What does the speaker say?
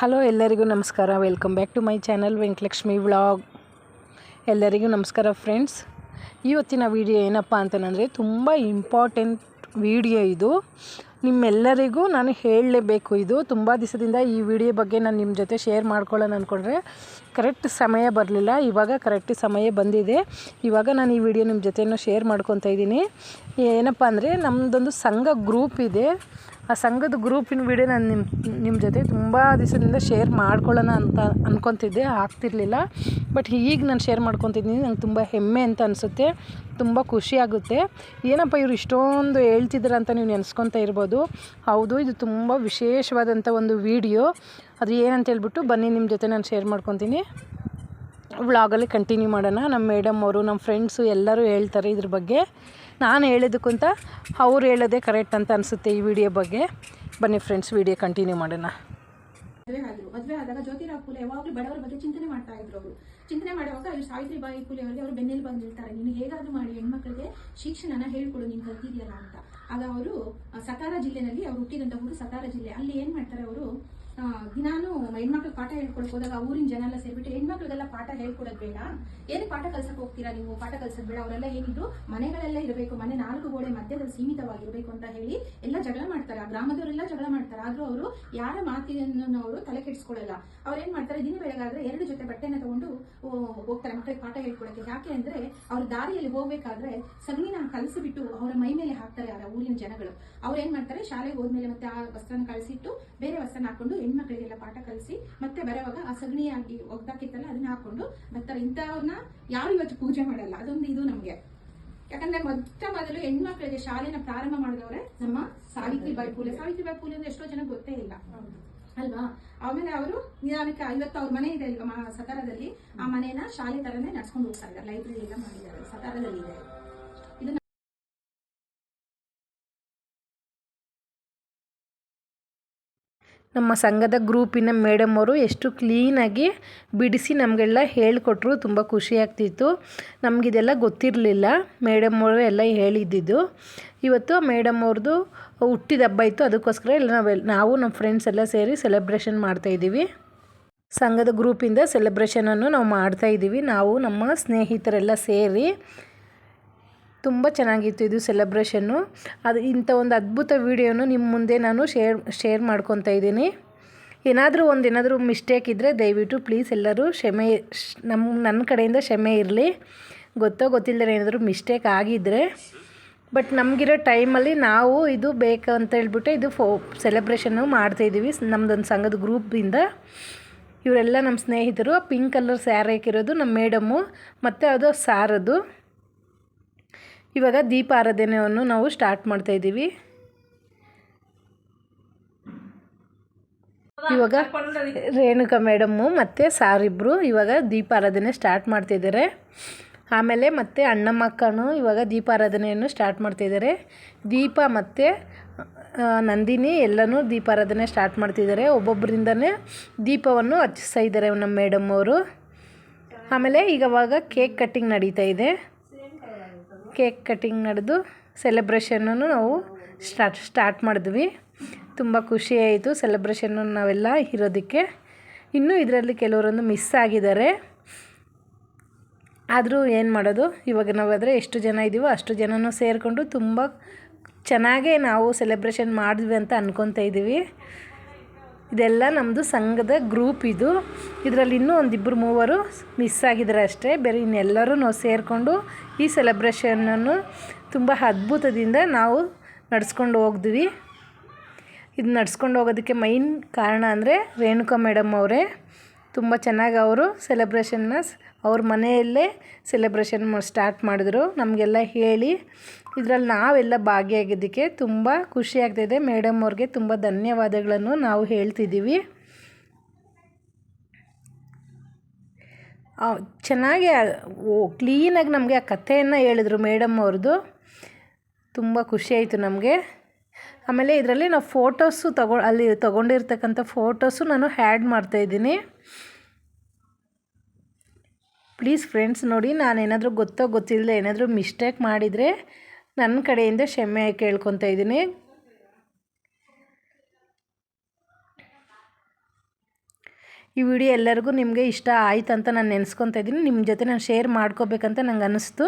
Hello, ಎಲ್ಲರಿಗೂ ನಮಸ್ಕಾರ. Welcome back to my channel Venkalakshmi vlog ಎಲ್ಲರಿಗೂ ನಮಸ್ಕಾರ ಫ್ರೆಂಡ್ಸ್ ಇವತ್ತಿನ ವಿಡಿಯೋ ಏನಪ್ಪ ಅಂತಂದರೆ ತುಂಬ ಇಂಪಾರ್ಟೆಂಟ್ ವಿಡಿಯೋ ಇದು. ನಿಮ್ಮೆಲ್ಲರಿಗೂ ನಾನು ಹೇಳಲೇಬೇಕು ಇದು. ತುಂಬ ದಿವಸದಿಂದ ಈ ವಿಡಿಯೋ ಬಗ್ಗೆ ನಾನು ನಿಮ್ಮ ಜೊತೆ ಶೇರ್ ಮಾಡ್ಕೊಳ್ಳೋಣ ಅಂದ್ಕೊಂಡ್ರೆ ಕರೆಕ್ಟ್ ಸಮಯ ಬರಲಿಲ್ಲ. ಇವಾಗ ಕರೆಕ್ಟ್ ಸಮಯ ಬಂದಿದೆ. ಇವಾಗ ನಾನು ಈ ವಿಡಿಯೋ ನಿಮ್ಮ ಜೊತೆನೂ ಶೇರ್ ಮಾಡ್ಕೊತಾ ಇದ್ದೀನಿ. ಏನಪ್ಪ ಅಂದರೆ ನಮ್ಮದೊಂದು ಸಂಘ ಗ್ರೂಪ್ ಇದೆ. ಆ ಸಂಘದ ಗ್ರೂಪಿನ ವಿಡಿಯೋ ನಾನು ನಿಮ್ಮ ನಿಮ್ಮ ಜೊತೆ ತುಂಬ ದಿವಸದಿಂದ ಶೇರ್ ಮಾಡ್ಕೊಳ್ಳೋಣ ಅಂತ ಅಂದ್ಕೊತಿದ್ದೆ ಆಗ್ತಿರ್ಲಿಲ್ಲ. ಬಟ್ ಈಗ ನಾನು ಶೇರ್ ಮಾಡ್ಕೊತಿದ್ದೀನಿ ನಂಗೆ ತುಂಬ ಹೆಮ್ಮೆ ಅಂತ ಅನಿಸುತ್ತೆ, ತುಂಬ ಖುಷಿ ಆಗುತ್ತೆ. ಏನಪ್ಪ ಇವರು ಇಷ್ಟೊಂದು ಹೇಳ್ತಿದ್ದಾರೆ ಅಂತ ನೀವು ನೆನೆಸ್ಕೊತಾ ಇರ್ಬೋದು. ಹೌದು, ಇದು ತುಂಬ ವಿಶೇಷವಾದಂಥ ಒಂದು ವಿಡಿಯೋ ಅದು ಏನಂತ ಹೇಳ್ಬಿಟ್ಟು ಬನ್ನಿ ನಿಮ್ಮ ಜೊತೆ ನಾನು ಶೇರ್ ಮಾಡ್ಕೊತೀನಿ. ವ್ಲಾಗಲ್ಲಿ ಕಂಟಿನ್ಯೂ ಮಾಡೋಣ. ನಮ್ಮ ಮೇಡಮ್ ಅವರು ನಮ್ಮ ಫ್ರೆಂಡ್ಸು ಎಲ್ಲರೂ ಹೇಳ್ತಾರೆ ಇದ್ರ ಬಗ್ಗೆ. ನಾನು ಹೇಳಿದ್ದಕ್ಕಂತ ಅವ್ರು ಹೇಳೋದೇ ಕರೆಕ್ಟ್ ಅಂತ ಅನಿಸುತ್ತೆ ಈ ವಿಡಿಯೋ ಬಗ್ಗೆ. ಬನ್ನಿ ಫ್ರೆಂಡ್ಸ್ ವಿಡಿಯೋ ಕಂಟಿನ್ಯೂ ಮಾಡೋಣ. ಮದುವೆ ಆದರು ಮದುವೆ ಆದಾಗ ಜ್ಯೋತಿರಾವ್ ಪುಲೆ ಯಾವಾಗಲೂ ಬಡವರ ಬಗ್ಗೆ ಚಿಂತನೆ ಮಾಡ್ತಾ ಇದ್ರು ಅವರು. ಚಿಂತನೆ ಮಾಡುವಾಗ ಇವ್ರು ಸಾವಿತ್ರಿಬಾಯಿ ಪುಲೆ ಅವರಿಗೆ ಅವರು ಬೆನ್ನೆಲ್ಲಿ ಬಂದು ಹೇಳ್ತಾರೆ ನೀನು ಹೇಗಾದ್ರೂ ಮಾಡಿ ಹೆಣ್ಮಕ್ಳಿಗೆ ಶಿಕ್ಷಣನ ಹೇಳ್ಕೊಡು, ನೀನು ಬರ್ತಿದೆಯಲ್ಲ ಅಂತ. ಆಗ ಅವರು ಸತಾರ ಜಿಲ್ಲೆನಲ್ಲಿ, ಅವ್ರು ಹುಟ್ಟಿದಂತ ಊರು ಸತಾರ ಜಿಲ್ಲೆ. ಅಲ್ಲಿ ಏನ್ ಮಾಡ್ತಾರೆ ಅವರು? ದಿನಾನು ಹೆಣ್ಮಕ್ಳು ಪಾಠ ಹೇಳ್ಕೊಳಕ್ ಹೋದಾಗ ಊರಿನ ಜನ ಎಲ್ಲ ಸೇರ್ಬಿಟ್ಟು, ಹೆಣ್ಮಕ್ಳಿಗೆಲ್ಲ ಪಾಠ ಹೇಳ್ಕೊಡೋದ್ ಬೇಡ. ಏನು ಪಾಠ ಕಲ್ಸಕ್ ಹೋಗ್ತೀರಾ ನೀವು? ಪಾಠ ಕಲ್ಸೋದ್ ಬೇಡ. ಅವರೆಲ್ಲ ಏನಿದ್ರು ಮನೆಗಳೆಲ್ಲ ಇರಬೇಕು. ಮನೆ ನಾಲ್ಕು ಗೋಡೆ ಮಧ್ಯದಲ್ಲಿ ಸೀಮಿತವಾಗಿರ್ಬೇಕು ಅಂತ ಹೇಳಿ ಎಲ್ಲ ಜಗಳ ಮಾಡ್ತಾರೆ. ಆ ಗ್ರಾಮದವರೆಲ್ಲ ಜಗಳ ಮಾಡ್ತಾರೆ. ಆದ್ರೂ ಅವರು ಯಾರ ಮಾತಿನ ಅವರು ತಲೆ ಕೆಡಿಸ್ಕೊಳ್ಳಲ್ಲ. ಅವ್ರು ಏನ್ ಮಾಡ್ತಾರೆ? ದಿನ ಬೆಳಗಾದ್ರೆ ಎರಡು ಜೊತೆ ಬಟ್ಟೆನ ತಗೊಂಡು ಹೋಗ್ತಾರೆ. ಮಕ್ಕಳಿಗೆ ಪಾಠ ಹೇಳ್ಕೊಡಕ್ಕೆ. ಯಾಕೆ ಅಂದ್ರೆ ಅವ್ರ ದಾರಿಯಲ್ಲಿ ಹೋಗ್ಬೇಕಾದ್ರೆ ಸಗಣಿನ ಕಲಸಿಬಿಟ್ಟು ಅವರ ಮೈ ಮೇಲೆ ಹಾಕ್ತಾರೆ ಆ ಊರಿನ ಜನಗಳು. ಅವ್ರು ಏನ್ ಮಾಡ್ತಾರೆ? ಶಾಲೆಗೆ ಹೋದ್ಮೇಲೆ ಮತ್ತೆ ಆ ವಸ್ತ್ರನ ಕಳಿಸಿಟ್ಟು ಬೇರೆ ವಸ್ತ್ರನ ಹಾಕೊಂಡು ಹೆಣ್ಮಕ್ಳಿಗೆಲ್ಲ ಪಾಠ ಕಲಿಸಿ ಮತ್ತೆ ಬರೋವಾಗ ಆ ಸಗಣಿಯಾಗಿ ಒಗ್ದಾಕಿತ್ತಲ್ಲ, ಅದನ್ನ ಹಾಕೊಂಡು ಬರ್ತಾರೆ. ಇಂಥವ್ರನ್ನ ಯಾರು ಇವತ್ತು ಪೂಜೆ ಮಾಡಲ್ಲ. ಅದೊಂದು ಇದು ನಮ್ಗೆ. ಯಾಕಂದ್ರೆ ಮೊಟ್ಟ ಮೊದಲು ಹೆಣ್ಮಕ್ಳಿಗೆ ಶಾಲೆನ ಪ್ರಾರಂಭ ಮಾಡಿದವ್ರೆ ನಮ್ಮ ಸಾವಿತ್ರಿಬಾಯಿ ಪೂಲೆ. ಸಾವಿತ್ರಿಬಾಯಿ ಪೂಲೆ ಅಂದ್ರೆ ಎಷ್ಟೋ ಜನ ಗೊತ್ತೇ ಇಲ್ಲ. ಅಲ್ವಾ? ಆಮೇಲೆ ಅವರು ನಿಧಾನಕ್ಕೆ ಐವತ್ತು ಅವ್ರ ಮನೆ ಇದೆ ಅಲ್ವಾ ಸತಾರದಲ್ಲಿ. ಆ ಮನೆಯನ್ನ ಶಾಲೆ ತರನೇ ನಡ್ಸ್ಕೊಂಡು ಹೋಗ್ತಾ ಇದ್ದಾರೆ ಲೈಬ್ರರಿ ಎಲ್ಲ ಮಾಡಿದ್ದಾರೆ ಸತಾರದಲ್ಲಿ ಇದು ನಮ್ಮ ಸಂಘದ ಗ್ರೂಪಿನ ಮೇಡಮ್ ಅವರು ಎಷ್ಟು ಕ್ಲೀನಾಗಿ ಬಿಡಿಸಿ ನಮಗೆಲ್ಲ ಹೇಳಿಕೊಟ್ರು ತುಂಬ ಖುಷಿ ಆಗ್ತಿತ್ತು ನಮಗಿದೆಲ್ಲ ಗೊತ್ತಿರಲಿಲ್ಲ. ಮೇಡಮ್ ಅವರು ಎಲ್ಲ ಹೇಳಿದ್ದಿದ್ದು. ಇವತ್ತು ಮೇಡಮ್ ಅವ್ರದ್ದು ಹುಟ್ಟಿದ ಹಬ್ಬ ಇತ್ತು. ಅದಕ್ಕೋಸ್ಕರ ಎಲ್ಲ ನಾವೆಲ್ಲ ನಾವು ನಮ್ಮ ಫ್ರೆಂಡ್ಸ್ ಎಲ್ಲ ಸೇರಿ ಸೆಲೆಬ್ರೇಷನ್ ಮಾಡ್ತಾಯಿದ್ದೀವಿ ಸಂಘದ ಗ್ರೂಪಿಂದ ಸೆಲೆಬ್ರೇಷನನ್ನು ನಾವು ಮಾಡ್ತಾಯಿದ್ದೀವಿ ನಾವು ನಮ್ಮ ಸ್ನೇಹಿತರೆಲ್ಲ ಸೇರಿ ತುಂಬ ಚೆನ್ನಾಗಿತ್ತು ಇದು ಸೆಲೆಬ್ರೇಷನ್ನು. ಅದು ಇಂಥ ಒಂದು ಅದ್ಭುತ ವೀಡಿಯೋನು ನಿಮ್ಮ ಮುಂದೆ ನಾನು ಶೇರ್ ಶೇರ್ ಮಾಡ್ಕೊತಾ ಇದ್ದೀನಿ. ಏನಾದರೂ ಒಂದು ಏನಾದರೂ ಮಿಸ್ಟೇಕ್ ಇದ್ದರೆ ದಯವಿಟ್ಟು ಪ್ಲೀಸ್ ಎಲ್ಲರೂ ಕ್ಷಮೆ ನಮ್ಮ ನನ್ನ ಕಡೆಯಿಂದ ಕ್ಷಮೆ ಇರಲಿ. ಗೊತ್ತೋ ಗೊತ್ತಿಲ್ಲದೆ ಏನಾದರೂ ಮಿಸ್ಟೇಕ್ ಆಗಿದ್ದರೆ ಬಟ್ ನಮಗಿರೋ ಟೈಮಲ್ಲಿ ನಾವು ಇದು ಬೇಕು ಅಂತ ಹೇಳ್ಬಿಟ್ಟು ಇದು ಫೋ ಸೆಲೆಬ್ರೇಷನ್ನು ಮಾಡ್ತಾಯಿದ್ದೀವಿ ನಮ್ಮದೊಂದು ಸಂಘದ ಗ್ರೂಪಿಂದ ಇವರೆಲ್ಲ ನಮ್ಮ ಸ್ನೇಹಿತರು ಪಿಂಕ್ ಕಲರ್ ಸ್ಯಾರಿ ಹಾಕಿರೋದು ನಮ್ಮ ಮೇಡಮ್ಮು ಮತ್ತು ಅದು ಸಾರದು. ಇವಾಗ ದೀಪ ಆರಾಧನೆಯನ್ನು ನಾವು ಸ್ಟಾರ್ಟ್ ಮಾಡ್ತಾ ಇದ್ದೀವಿ. ಇವಾಗ ರೇಣುಕಾ ಮೇಡಮ್ಮು ಮತ್ತು ಸಾರಿಬ್ರು ಇವಾಗ ದೀಪ ಆರಾಧನೆ ಸ್ಟಾರ್ಟ್ ಮಾಡ್ತಿದ್ದಾರೆ ಆಮೇಲೆ ಮತ್ತೆ ಅಣ್ಣಮ್ಮಕ್ಕನು ಇವಾಗ ದೀಪಾರಾಧನೆಯನ್ನು ಸ್ಟಾರ್ಟ್ ಮಾಡ್ತಿದ್ದಾರೆ ದೀಪ ಮತ್ತು ನಂದಿನಿ ಎಲ್ಲನೂ ದೀಪಾರಾಧನೆ ಸ್ಟಾರ್ಟ್ ಮಾಡ್ತಿದ್ದಾರೆ ಒಬ್ಬೊಬ್ಬರಿಂದನೇ ದೀಪವನ್ನು ಹಚ್ಚಿಸ್ತಾ ಇದ್ದಾರೆ ನಮ್ಮ ಮೇಡಮ್ ಅವರು ಆಮೇಲೆ ಈಗ ಅವಾಗ ಕೇಕ್ ಕಟ್ಟಿಂಗ್ ನಡೀತಾ ಇದೆ. ಕೇಕ್ ಕಟ್ಟಿಂಗ್ ನಡೆದು ಸೆಲೆಬ್ರೇಷನನ್ನು ನಾವು ಸ್ಟಾರ್ಟ್ ಸ್ಟಾರ್ಟ್ ಮಾಡಿದ್ವಿ. ತುಂಬ ಖುಷಿ ಆಯಿತು ಸೆಲೆಬ್ರೇಷನ್ನು ನಾವೆಲ್ಲ ಇರೋದಕ್ಕೆ. ಇನ್ನೂ ಇದರಲ್ಲಿ ಕೆಲವರೊಂದು ಮಿಸ್ ಆಗಿದ್ದಾರೆ. ಆದರೂ ಏನು ಮಾಡೋದು? ಇವಾಗ ನಾವಾದರೆ ಎಷ್ಟು ಜನ ಇದ್ದೀವೋ ಅಷ್ಟು ಜನನೂ ಸೇರಿಕೊಂಡು ತುಂಬ ಚೆನ್ನಾಗೇ ನಾವು ಸೆಲೆಬ್ರೇಷನ್ ಮಾಡಿದ್ವಿ ಅಂತ ಅನ್ಕೊತಾ ಇದ್ದೀವಿ ಇದೆಲ್ಲ ನಮ್ಮದು ಸಂಘದ ಗ್ರೂಪ್ ಇದು. ಇದರಲ್ಲಿ ಇನ್ನೂ ಒಂದಿಬ್ಬರು ಮೂವರು ಮಿಸ್ ಆಗಿದ್ದಾರೆ ಅಷ್ಟೇ. ಬೇರೆ ಇನ್ನೆಲ್ಲರೂ ನಾವು ಸೇರಿಕೊಂಡು ಈ ಸೆಲೆಬ್ರೇಷನನ್ನು ತುಂಬ ಅದ್ಭುತದಿಂದ ನಾವು ನಡೆಸ್ಕೊಂಡು ಹೋಗಿದ್ವಿ. ಇದು ನಡ್ಸ್ಕೊಂಡು ಹೋಗೋದಕ್ಕೆ ಮೈನ್ ಕಾರಣ ಅಂದರೆ ರೇಣುಕಾ ಮೇಡಮ್ ಅವರೇ. ತುಂಬ ಚೆನ್ನಾಗಿ ಅವರು ಸೆಲೆಬ್ರೇಷನ್ನ ಅವ್ರ ಮನೆಯಲ್ಲೇ ಸೆಲೆಬ್ರೇಷನ್ ಸ್ಟಾರ್ಟ್ ಮಾಡಿದ್ರು. ನಮಗೆಲ್ಲ ಹೇಳಿ. ಇದರಲ್ಲಿ ನಾವೆಲ್ಲ ಭಾಗಿಯಾಗಿದ್ದಕ್ಕೆ ತುಂಬ ಖುಷಿ ಆಗ್ತಾಯಿದೆ ಮೇಡಮ್ ಅವ್ರಿಗೆ ತುಂಬ ಧನ್ಯವಾದಗಳನ್ನು ನಾವು ಹೇಳ್ತಿದ್ದೀವಿ. ಚೆನ್ನಾಗಿ ಓ ಕ್ಲೀನಾಗಿ ನಮಗೆ ಆ ಕಥೆಯನ್ನು ಹೇಳಿದ್ರು ಮೇಡಮ್ ಅವ್ರದ್ದು ತುಂಬ ಖುಷಿ ಆಯಿತು ನಮಗೆ. ಆಮೇಲೆ ಇದರಲ್ಲಿ ನಾವು ಫೋಟೋಸು ತಗೊ ಅಲ್ಲಿ ತೊಗೊಂಡಿರ್ತಕ್ಕಂಥ ಫೋಟೋಸು ನಾನು ಹ್ಯಾಡ್ ಮಾಡ್ತಾಯಿದ್ದೀನಿ ಪ್ಲೀಸ್ ಫ್ರೆಂಡ್ಸ್ ನೋಡಿ ನಾನು ಏನಾದರೂ ಗೊತ್ತೋ ಗೊತ್ತಿಲ್ಲದೆ ಏನಾದರೂ ಮಿಸ್ಟೇಕ್ ಮಾಡಿದರೆ ನನ್ನ ಕಡೆಯಿಂದ ಕ್ಷಮೆ ಕೇಳ್ಕೊತಾ ಇದ್ದೀನಿ. ಈ ವಿಡಿಯೋ ಎಲ್ಲರಿಗೂ ನಿಮಗೆ ಇಷ್ಟ ಆಯ್ತು ಅಂತ ನಾನು ನೆನೆಸ್ಕೊತಾ ಇದ್ದೀನಿ. ನಿಮ್ಮ ಜೊತೆ ನಾನು ಶೇರ್ ಮಾಡ್ಕೋಬೇಕಂತ ನಂಗೆ ಅನ್ನಿಸ್ತು